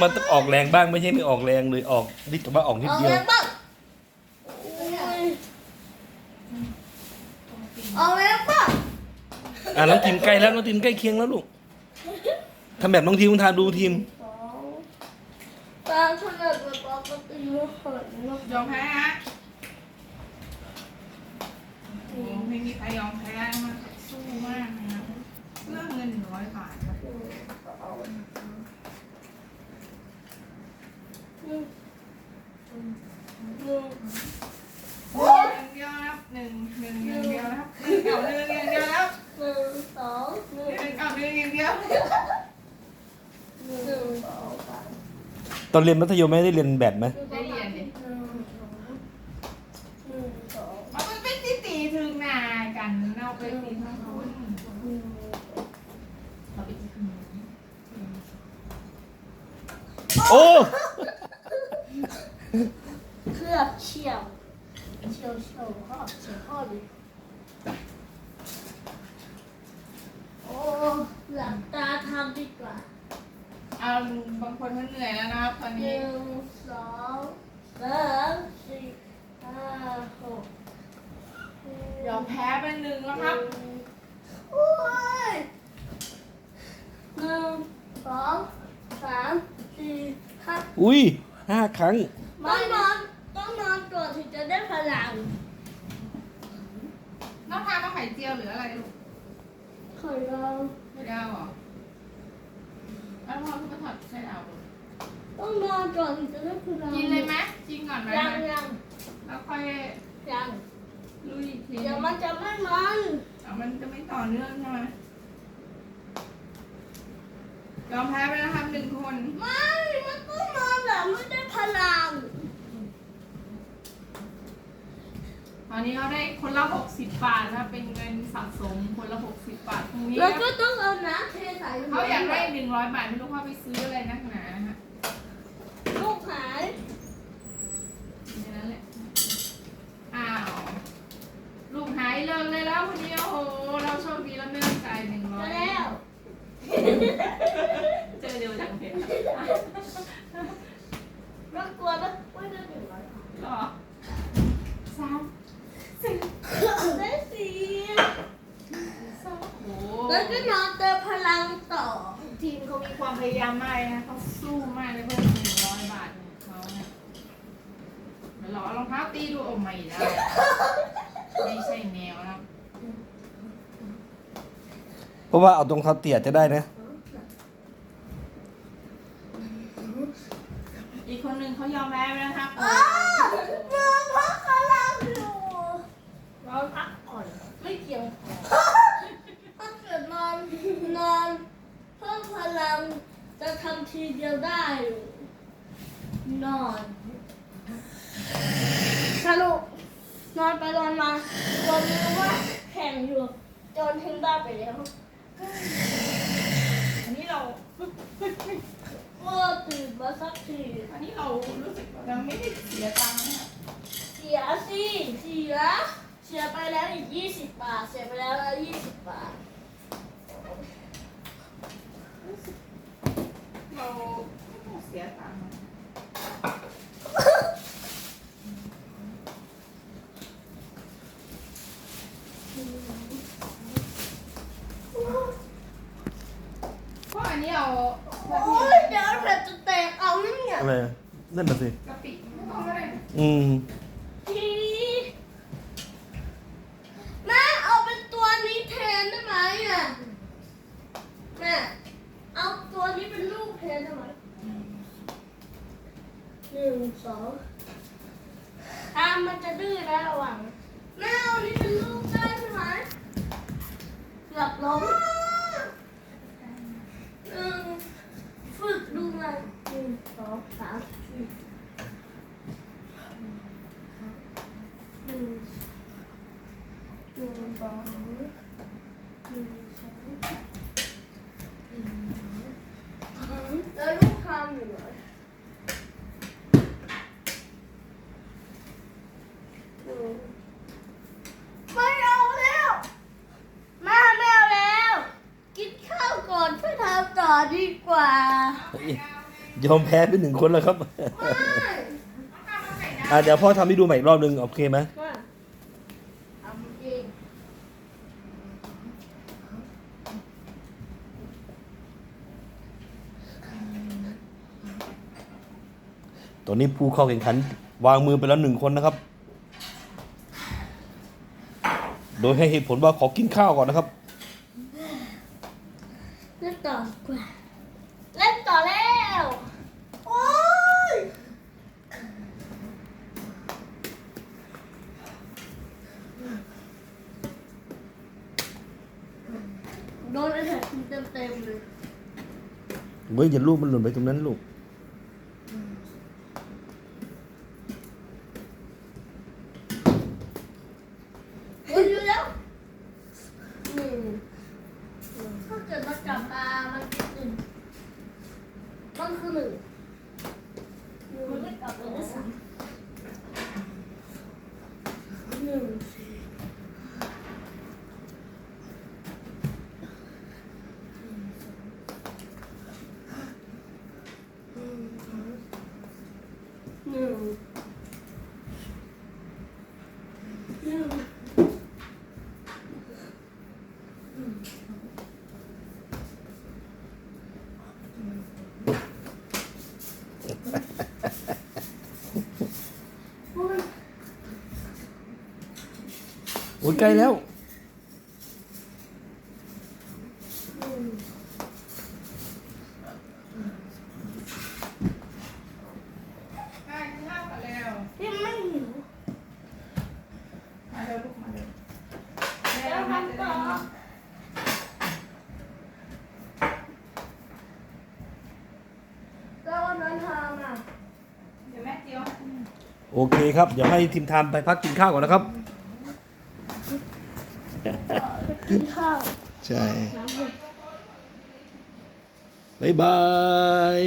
มันต้องออกแรงบ้างไม่ใช่ไม่ออกแรงเลยออกนิดแต่ว่าออกนิดเอาเดียวแรงบ้างโอ้ยเอาแรงบ้างอะน้องทีมใกล้แล้วน้องทีมใกล้เคียงแล้วลูกทำแบบน้องทีมทาดูทีมสองตาขนาดแบบปกติไม่เคยนะยอมแพ้ฮะโอ้ไม่มีใครยอมแพ้มันสู้มากนะครับเพื่อเงินหนึ่งร้อยบาทครับ หนึ่งสองหนึ่งหนึ่งอย่างเดียวนะครับหนึ่งหนึ่งอย่างเดียวนะครับหนึ่งเก่าหนึ่งอย่างเดียวนะครับหนึ่งสองหนึ่งหนึ่งเก่าหนึ่งอย่างเดียวหนึ่งสองสามตอนเรียนมัธยมไม่ได้เรียนแบบไหมได้เรียนดิหนึ่งสองหนึ่งสองมันเป็นตีตีถึงนากันเอาไปตีทั้งคุณหนึ่งเราไปตีถึงโอ้ เคลือบเชี่ยวเชี่ยวเชี่ยวข้อเชี่ยวข้อดิโอ้หลับตาทำดีกว่าเอาบางคนมันเหนื่อยแล้วนะครับตอนหนี้ นึ่งสองสามสี่ห้าหกยอมแพ้เป็นหนึ่งแล้วครับโอ้ยหนึ่งสองสามสี่ห้า อุ้ยห้าครั้ง ต้องนอนต้องนอนก่อนถึงจะได้พลัง น้องทานมาไข่ เจียวหรืออะไรลูกขอลองไม่ได้หรอแล้วพ่อก็มาถอดใส่เอาลูกต้องนอนก่อนถึงจะได้พลังกินเลยไหมกินก่อนไหมยังยังแล้วค่อยยังลุยอีกทีเดี๋ยวมันจะไม่มันอะมันจะไม่ต่อเนื่องใช่ไหมยอมแพ้ไปแล้วครับหนึ่งคน ไม่ มันต้องนอนแบบไม่ได้พลัง ต อนนี้เขาได้คนละหกสิบบาทนะครับเป็นเงินสะสมคนละหกสิบบาทตรงนี้แล้วก็ต้องเอาน้ำเทใส่เขาอยากได้หนึ่งร้อยบาทไม่รู้เขาไปซื้ออะไรนักหนาฮะลูกหายในนั้นแหละอ้าวลูกหายเลิกเลยแล้ววันนี้โอ้โหเราโชคดีแล้วไม่ต้องจ่ายหนึ่งร้อย แล้ว เจอเร็วจังเพชร รบกวนนะไม่ได้หนึ่งร้อยบาท หรอสามสี่ ได้สี่ สองโอ้ แล้วก็นอนเติมพลังต่อ ทีมเขามีความพยายามมากเลยนะเขาสู้มากเลยเพื่อหนึ่งร้อยบาทของเขาเนี่ยเดี๋ยวรอรองเท้าตีดูโอ้ไม่ได้ไม่ใช่แนวนะเพราะว่าเอาตรงเท้าเตี่ยจะได้นะ อีกคนหนึ่งเขายอมแพ้ไปแล้วครับ อ้าวเดินพักพลังอยู่นอนพักก่อนไม่เกี่ยวพอถ้าเกิดนอนนอนเพิ่มพลังจะทำทีเดียวได้อยู่นอนสรุป นอนไปนอนมาจนรู้ว่าแข่งอยู่ จนถึงบ้านไปแล้วอันนี้เราเมื่อตื่นมาสักทีอันนี้เรารู้สึกว่าเราไม่ได้เสียตังค์นะเสียสิเสียเสียไปแล้วอีกยี่สิบบาท เสียไปแล้วยี่สิบบาท เราไม่ต้องเสียตังค์นะเพราะอันนี้เรา โอ้ยเดี๋ยวเผ็ดจะแตก เอานั่นเนี่ยอะไรนั่นน่ะสิกะปิไม่ต้องก็ได้อืมทีแม่เอาเป็นตัวนี้แทนได้ไหมอะแม่เอาตัวนี้เป็นลูกแทนได้ไหมหนึ่งสองอะมันจะดื้อนะระวังแม่เอานี้เป็นลูกได้ใช่ไหมเกือบล้มหนึ่งฝึกดูมันหนึ่งสองสามสี่หนึ่งหนึ่งสองหนึ่งสองแล้วลูกทำอยู่ไหนหนึ่งไม่เอาแล้วแม่ไม่เอาแล้ว กินข้าวก่อนค่อยทำ ต่อดีกว่า ยอมแพ้เป็นหนึ่งคนแล้วครับไม่อะเดี๋ยวพ่อทำให้ดูใหม่อีกรอบหนึ่งโอเคไหมไม่ทำเองตอนนี้ผู้เข้าแข่งขัน วางมือไปแล้วหนึ่งคนนะครับ โดยให้เหตุผลว่าขอกินข้าวก่อนนะครับ เล่นต่อดีกว่าเล่นต่อแล้วโอ้ยโดนไอ้แท็กเต็มเต็มๆเลย เว้ยอย่าลูกมันหล่นไปตรงนั้นลูก โอ้ยอยู่แล้วหนึ่งถ้าเกิดมันกลับมามันคือหนึ่งมันคือหนึ่งหนึ่งมันไม่กลับมาได้สาม หนึ่งหนึ่งหนึ่ง โอ้ย โอ้ยใกล้แล้วหนึ่งอะกินข้าวกันแล้วยังไม่หิวมาเร็วลูกมาเร็วแล้วทำต่อแล้ววันนั้นทำอะ เดี๋ยวแม่เจียว โอเคครับ เดี๋ยวให้ทีมทามไปพักกินข้าวก่อนนะครับ กินข้าวใช่น้ำหมดบ๊ายบาย